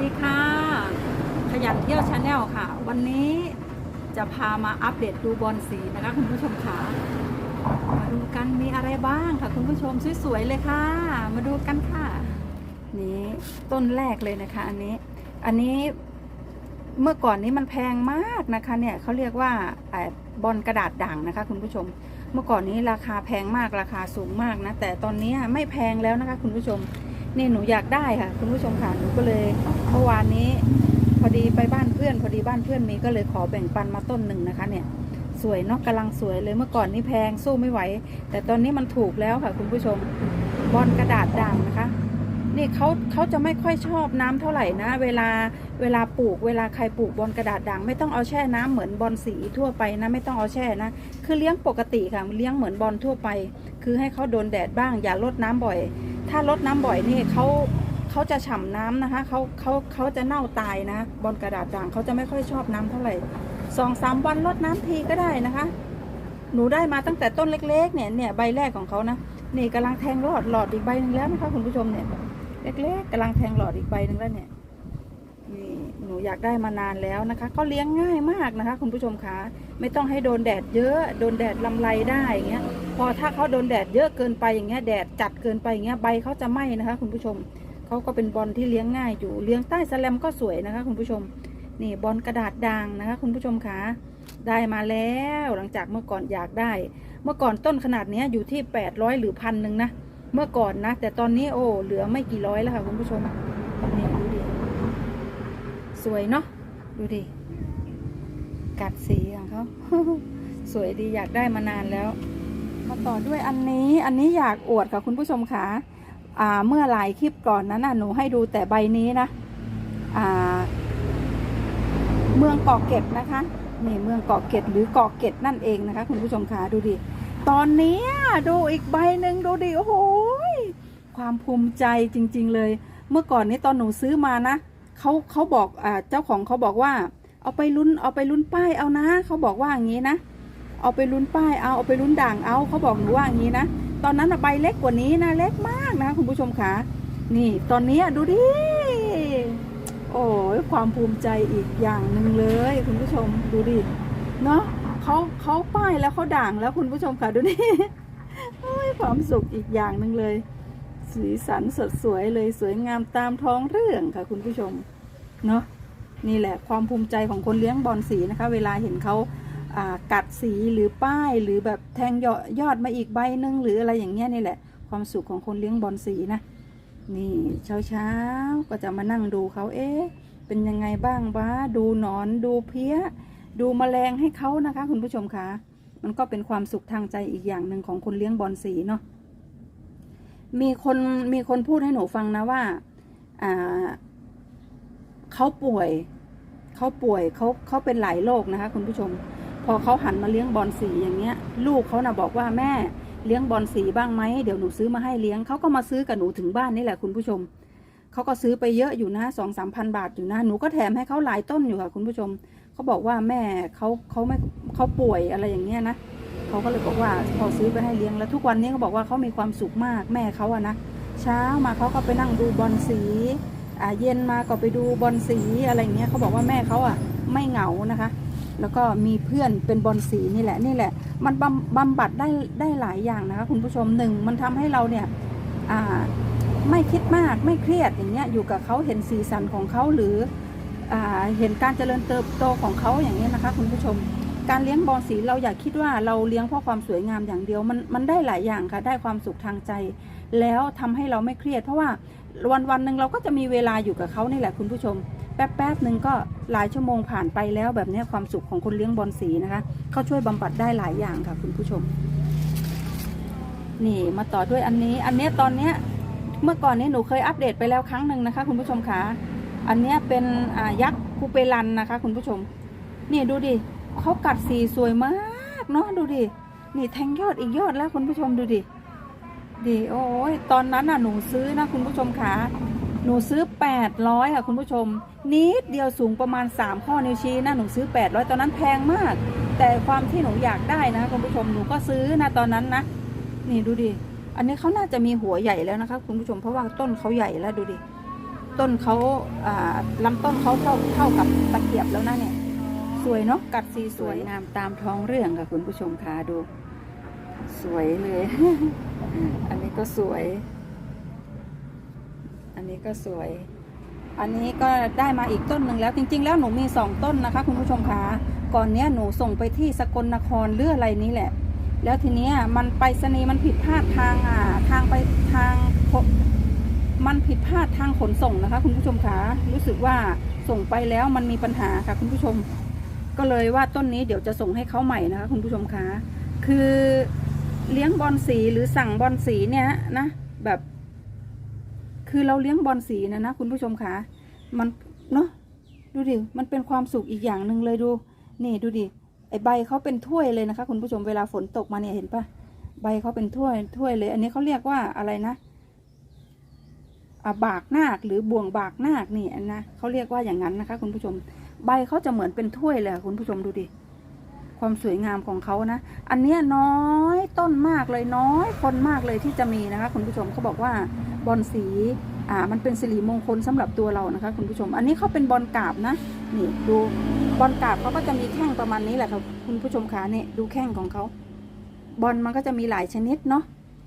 ดีค่ะ ขยันเที่ยวชาแนลค่ะ วันนี้จะพามาอัปเดตดูบอลสีนะคะคุณผู้ชมค่ะมาดูกันมีอะไรบ้างค่ะคุณผู้ชมสวยๆเลยค่ะ มาดูกันค่ะ นี่ต้นแรกเลยนะคะ อันนี้ อันนี้เมื่อก่อนนี้มันแพงมากนะคะ เนี่ยเขาเรียกว่าอบอลกระดาษด่างนะคะ คุณผู้ชม เมื่อก่อนนี้ราคาแพงมากราคาสูงมากนะแต่ตอนนี้ไม่แพงแล้วนะคะ คุณผู้ชม นี่หนูอยากได้ค่ะคุณผู้ชมค่ะหนูก็เลยเมื่อวานนี้ พอดีไปบ้านเพื่อน พอดีบ้านเพื่อนมีก็เลยขอแบ่งปันมาต้นหนึ่งนะคะ เนี่ย สวยเนาะกำลังสวยเลยเมื่อก่อนนี่แพงสู้ไม่ไหว แต่ตอนนี้มันถูกแล้วค่ะ คุณผู้ชมบอลกระดาษด่างนะคะนี่เขาเขาจะไม่ค่อยชอบน้ำเท่าไหร่นะ เวลาเวลาปลูก เวลาใครปลูกบอลกระดาษด่างไม่ต้องเอาแช่น้ำเหมือนบอลสีทั่วไปนะไม่ต้องเอาแช่นะ คือเลี้ยงปกติค่ะเลี้ยงเหมือนบอลทั่วไป คือให้เขาโดนแดดบ้างอย่าลดน้ำบ่อย ถ้าลดน้ำบ่อยนี่เขาเขาจะฉ่ำน้ำนะคะเขาเขาเขาจะเน่าตายนะบอลกระดาษด่างเขาจะไม่ค่อยชอบน้ำเท่าไหร่สองสามวันลดน้ำทีก็ได้นะคะ หนูได้มาตั้งแต่ต้นเล็ก ๆ เนี่ยเนี่ยใบแรกของเขานะนี่กำลังแทงหลอดหลอดอีกใบหนึ่งแล้วนะคะคุณผู้ชมเนี่ยเล็กๆกำลังแทงหลอดอีกใบหนึ่งแล้วเนี่ยนี่หนูอยากได้มานานแล้วนะคะก็เลี้ยงง่ายมากนะคะ คุณผู้ชมคะไม่ต้องให้โดนแดดเยอะ โดนแดดลำไรได้อย่างเงี้ย พอถ้าเขาโดนแดดเยอะเกินไปอย่างเงี้ยแดดจัดเกินไปอย่างเงี้ยใบเขาจะไหม้นะคะ คุณผู้ชมเขาก็เป็นบอลที่เลี้ยงง่ายอยู่เลี้ยงใต้แสแลมก็สวยนะคะ คุณผู้ชมนี่บอลกระดาษด่างนะคะ คุณผู้ชมคะได้มาแล้วหลังจากเมื่อก่อนอยากได้ เมื่อก่อนต้นขนาดเนี้ยอยู่ที่แปดร้อยหรือพันหนึ่งนะเมื่อก่อนนะ แต่ตอนนี้โอ้เหลือไม่กี่ร้อยแล้วค่ะคุณผู้ชมนี่ดูดิสวยเนาะดูดิกัดสีของเขาสวยดีอยากได้มานานแล้ว มาต่อด้วยอันนี้อันนี้อยากอวดค่ะคุณผู้ชมค่ะอ่าเมื่อหลายคลิปก่อนนั้นน่ะหนูให้ดูแต่ใบนี้นะอ่าเมืองเกาะเก็ดนะคะนี่เมืองเกาะเก็ดหรือเกาะเก็ดนั่นเองนะคะ คุณผู้ชมค่ะดูดิตอนนี้ดูอีกใบหนึ่งดูดิโอ้โหความภูมิใจจริง ๆ เลย เมื่อก่อนนี้ตอนหนูซื้อมานะเขาเขาบอกอ่าเจ้าของเขาบอกว่า เอาไปลุ้นเอาไปลุ้นป้ายเอานะเขาบอกว่าอย่างนี้นะ เอาไปลุ้นป้ายเอาเอาไปลุ้นด่างเอาเขาบอกหนูว่าอย่างนี้นะตอนนั้นใบเล็กกว่านี้นะเล็กมากนะคุณผู้ชมค่ะนี่ตอนนี้ดูดิโอ้ยความภูมิใจอีกอย่างหนึ่งเลย คุณผู้ชมดูดิเนาะเขาเขาป้ายแล้วเขาด่างแล้วคุณผู้ชมค่ะดูนี่โอ้ยความสุขอีกอย่างหนึ่งเลย สีสันสดสวยเลยสวยงามตามท้องเรื่องค่ะ คุณผู้ชมเนาะนี่แหละความภูมิใจของคนเลี้ยงบอลสีนะคะ เวลาเห็นเขา กัดสีหรือป้ายหรือแบบแทงยอดยอดมาอีกใบหนึ่งหรืออะไรอย่างเงี้ยนี่แหละ ความสุขของคนเลี้ยงบอลสีนะ นี่เช้าเช้าๆก็จะมานั่งดูเขาเอ๊ะเป็นยังไงบ้างวะดูหนอนดูเพี้ย ดูแมลงให้เขานะคะ คุณผู้ชมคะมันก็เป็นความสุขทางใจอีกอย่างหนึ่งของคนเลี้ยงบอลสีเนาะมีคนมีคนพูดให้หนูฟังนะว่าอ่าเขาป่วยเขาป่วยเขาเขาเป็นหลายโรคนะคะ คุณผู้ชม อเขาหันมาเลี้ยงบอลสีอย่างเงี้ย ลูกเขานะ่ะบอกว่าแม่เลี้ยงบอลสีบ้างไหมเดี๋ยวหนูซื้อมาให้เลี้ยงเขาก็มาซื้อกับหนูถึงบ้านนี่แหละคุณผู้ชมเขาก็ซื้อไปเยอะอยู่นะสองสามพันบาทอยู่นะหนูก็แถมให้เขาหลายต้นอยู่ค่ะคุณผู้ชมเขาบอกว่าแม่เขาเขาไม่เขาป่วยอะไรอย่างเงี้ยนะเขาก็เลยบอกว่าพอซื้อไปให้เลี้ยงแล้วทุกวันนี้เขาบอกว่าเขามีความสุขมากแม่เขาอะนะเช้ามาเขาก็ไปนั่งดูบอลสีอ่าเย็นมาก็ไปดูบอลสีอะไรอย่างเงี้ยเขาบอกว่าแม่เขาอะไม่เหงานะคะ แล้วก็มีเพื่อนเป็นบอลสีนี่แหละนี่แหละ มันบำบำบัดได้ได้หลายอย่างนะคะคุณผู้ชมหนึ่งมันทำให้เราเนี่ยไม่คิดมากไม่เครียดอย่างเงี้ยอยู่กับเขาเห็นสีสันของเขาหรืออเห็นการเจริญเติบโตของเขาอย่างเงี้ยนะคะ คุณผู้ชม การเลี้ยงบอลสีเราอย่าคิดว่าเราเลี้ยงเพราะความสวยงามอย่างเดียวมันมันได้หลายอย่างค่ะได้ความสุขทางใจ แล้วทำให้เราไม่เครียด เพราะว่าวันวันหนึ่งเราก็จะมีเวลาอยู่กับเขานี่แหละคุณผู้ชม แป๊บแป๊บหนึ่งก็หลายชั่วโมงผ่านไปแล้วแบบนี้ความสุขของคนเลี้ยงบอลสีนะคะเขาช่วยบำบัดได้หลายอย่างค่ะคุณผู้ชม นี่มาต่อด้วยอันนี้ อันนี้ตอนเนี้ยเมื่อก่อนนี้หนูเคยอัปเดตไปแล้วครั้งหนึ่งนะคะ คุณผู้ชมคะอันนี้เป็นยักษ์คูเปรันนะคะ คุณผู้ชม นี่ดูดิเขากัดสีสวยมากเนาะดูดินี่แทงยอดอีกยอดแล้วคุณผู้ชมดูดิดิโอ้ยตอนนั้นน่ะหนูซื้อนะคุณผู้ชมคะ หนูซื้อ 800 ค่ะ คุณผู้ชม นิดเดียวสูงประมาณ 3 ข้อนิ้วชี้นะหนูซื้อ 800 ตอนนั้นแพงมาก แต่ความที่หนูอยากได้นะคุณผู้ชมหนูก็ซื้อนะตอนนั้นนะนี่ดูดิอันนี้เขาน่าจะมีหัวใหญ่แล้วนะคะคุณผู้ชมเพราะว่าต้นเขาใหญ่แล้วดูดิต้นเขาอ่าลำต้นเขาเท่าเท่ากับตะเกียบแล้วนะเนี่ยสวยเนาะกัดสีสวยงามตามท้องเรื่องค่ะคุณผู้ชมคะดู สวยเลย อันนี้ก็สวย อันนี้ก็สวย อันนี้ก็ได้มาอีกต้นหนึ่งแล้ว จริง ๆ แล้วหนูมีสองต้นนะคะ คุณผู้ชมคะก่อนเนี้ยหนูส่งไปที่สกลนครเรืออะไรนี้แหละ แล้วทีเนี้ยมันไปสนีมันผิดพลาดทางอ่าทางไปทางมันผิดพลาดทางขนส่งนะคะ คุณผู้ชมคะรู้สึกว่าส่งไปแล้วมันมีปัญหาค่ะ คุณผู้ชม ก็เลยว่าต้นนี้เดี๋ยวจะส่งให้เขาใหม่นะคะ คุณผู้ชมคะคือเลี้ยงบอลสีหรือสั่งบอลสีเนี่ยนะแบบ คือเราเลี้ยงบอลสีนะนะ คุณผู้ชมคะมันเนาะดูดิมันเป็นความสุขอีกอย่างหนึ่งเลยดู นี่ดูดิไอใบเขาเป็นถ้วยเลยนะคะ คุณผู้ชมเวลาฝนตกมาเนี่ยเห็นปะใบเขาเป็นถ้วยถ้วยเลย อันนี้เขาเรียกว่าอะไรนะอะบากนาคหรือบ่วงบากนาคนี่นะเขาเรียกว่าอย่างนั้นนะคะ คุณผู้ชม ใบเขาจะเหมือนเป็นถ้วยเลยคุณผู้ชมดูดิความสวยงามของเขานะ อันนี้น้อยต้นมากเลยน้อยคนมากเลยที่จะมีนะคะ คุณผู้ชมเขาบอกว่า บอลสีอ่ามันเป็นสิริมงคลสำหรับตัวเรานะคะ คุณผู้ชม อันนี้เขาเป็นบอลกาบนะนี่ดูบอลกาบเขาก็จะมีแข้งประมาณนี้แหละค่ะคุณผู้ชมคะเนี่ยดูแข้งของเขาบอลมันก็จะมีหลายชนิดเนาะ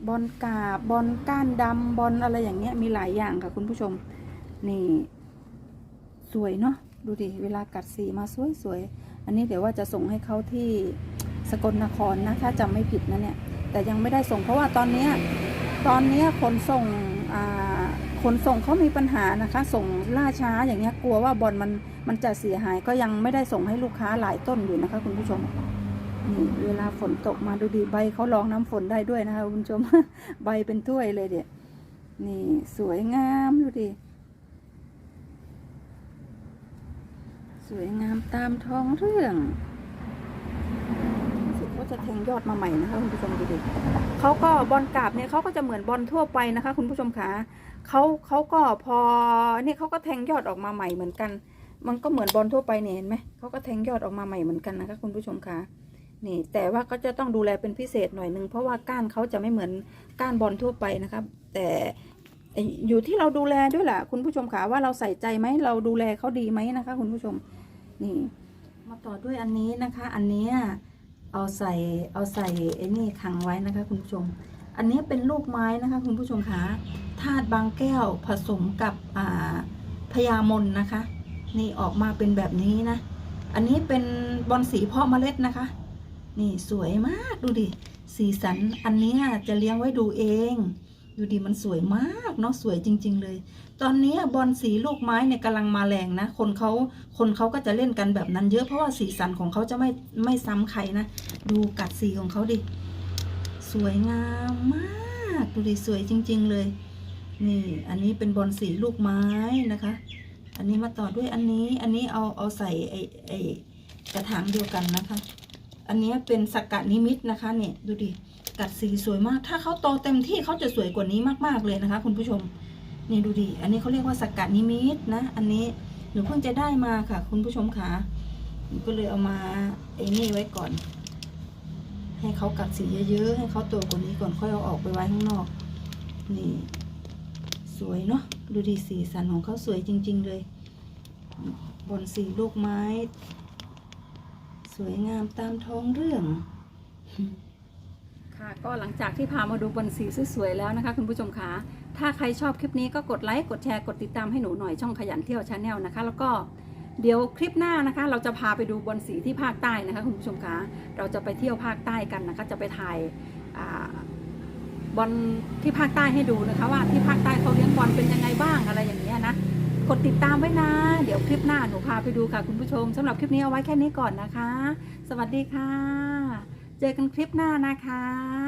บอลกาบบอลก้านดำบอลอะไรอย่างเงี้ยมีหลายอย่างค่ะคุณผู้ชมนี่สวยเนาะดูดิเวลากัดสีมาสวยๆอันนี้เดี๋ยวว่าจะส่งให้เขาที่สกลนครนะถ้าจำไม่ผิดนะเนี่ยแต่ยังไม่ได้ส่งเพราะว่าตอนเนี้ยตอนเนี้ยขนส่ง ขนส่งเขามีปัญหานะคะ ส่งล่าช้าอย่างเงี้ยกลัวว่าบอลมันมันจะเสียหายก็ยังไม่ได้ส่งให้ลูกค้าหลายต้นอยู่นะคะ คุณผู้ชมนี่เวลาฝนตกมาดูดีใบเขารองน้ำฝนได้ด้วยนะคะคุณผู้ชมใบเป็นถ้วยเลยเดี๋ยนี่สวยงามดูดิสวยงามตามท้องเรื่องรู้สึกว่าจะแทง ยอดมาใหม่นะคะคุณผู้ชมดูดิเขาก็บอลกราบเนี่ยเขาก็จะเหมือนบอลทั่วไปนะคะ คุณผู้ชมคะเขาเขาก็พอเนี่ยเขาก็แทงยอดออกมาใหม่เหมือนกัน มันก็เหมือนบอลทั่วไปเนี่ยเห็นไหมเขาก็แทงยอดออกมาใหม่เหมือนกันนะคะ คุณผู้ชมคะนี่ แต่ว่าก็จะต้องดูแลเป็นพิเศษหน่อยนึงเพราะว่าก้านเขาจะไม่เหมือนก้านบอลทั่วไปนะครับแต่อยู่ที่เราดูแลด้วยแหละคุณผู้ชมคะว่าเราใส่ใจไหมเราดูแลเขาดีไหมนะคะ คุณผู้ชมนี่มาต่อด้วยอันนี้นะคะ อันเนี้ย เอาใส่เอาใส่ไอ้นี่ขังไว้นะคะคุณผู้ชม อันนี้เป็นลูกไม้นะคะคุณผู้ชมคะธาตุบางแก้วผสมกับพญามนนะคะ นี่ออกมาเป็นแบบนี้นะ อันนี้เป็นบอลสีเพาะเมล็ดนะคะ นี่สวยมากดูดิสีสันอันนี้จะเลี้ยงไว้ดูเอง ดูดิมันสวยมากเนาะสวยจริง ๆ เลย ตอนนี้บอลสีลูกไม้เนี่ยกำลังมาแรงนะ คนเขาคนเขาก็จะเล่นกันแบบนั้นเยอะเพราะว่าสีสันของเขาจะไม่ไม่ซ้ำใครนะ ดูกัดสีของเขาดิ สวยงามมากดูดิสวยจริง ๆ เลย นี่ อันนี้เป็นบอลสีลูกไม้นะคะ อันนี้มาต่อด้วยอันนี้ อันนี้เอาเอาใส่ไอไอกระถางเดียวกันนะคะ อันนี้เป็นสกัดนิมิตนะคะ เนี่ยดูดิ กัดสีสวยมาก ถ้าเขาโตเต็มที่เขาจะสวยกว่านี้มากๆเลยนะคะ คุณผู้ชม นี่ดูดิ อันนี้เขาเรียกว่าสกัดนิมิตนะ อันนี้หนูเพิ่งจะได้มาค่ะ คุณผู้ชมค่ะหนูก็เลยเอามาไอ้นี่ไว้ก่อน ให้เขากัดสีเยอะๆ ให้เขาโตกว่านี้ก่อนค่อยเอาออกไปไว้ข้างนอก นี่ สวยเนาะ ดูดิสีสันของเขาสวยจริง ๆ เลย บนสีลูกไม้ สวยงามตามท้องเรื่อง ค่ะก็หลังจากที่พามาดูบอลสีสวยๆแล้วนะคะ คุณผู้ชมคะถ้าใครชอบคลิปนี้ก็กดไลค์กดแชร์กดติดตามให้หนูหน่อยช่องขยันเที่ยวชาแนลนะคะ แล้วก็เดี๋ยวคลิปหน้านะคะ เราจะพาไปดูบอลสีที่ภาคใต้นะคะ คุณผู้ชมคะเราจะไปเที่ยวภาคใต้กันนะคะ จะไปถ่ายบอลที่ภาคใต้ให้ดูนะคะ ว่าที่ภาคใต้เขาเลี้ยงบอลเป็นยังไงบ้างอะไรอย่างเงี้ยนะกดติดตามไว้นะ เดี๋ยวคลิปหน้าหนูพาไปดูค่ะคุณผู้ชมสำหรับคลิปนี้เอาไว้แค่นี้ก่อนนะคะ สวัสดีค่ะ เจอกันคลิปหน้านะคะ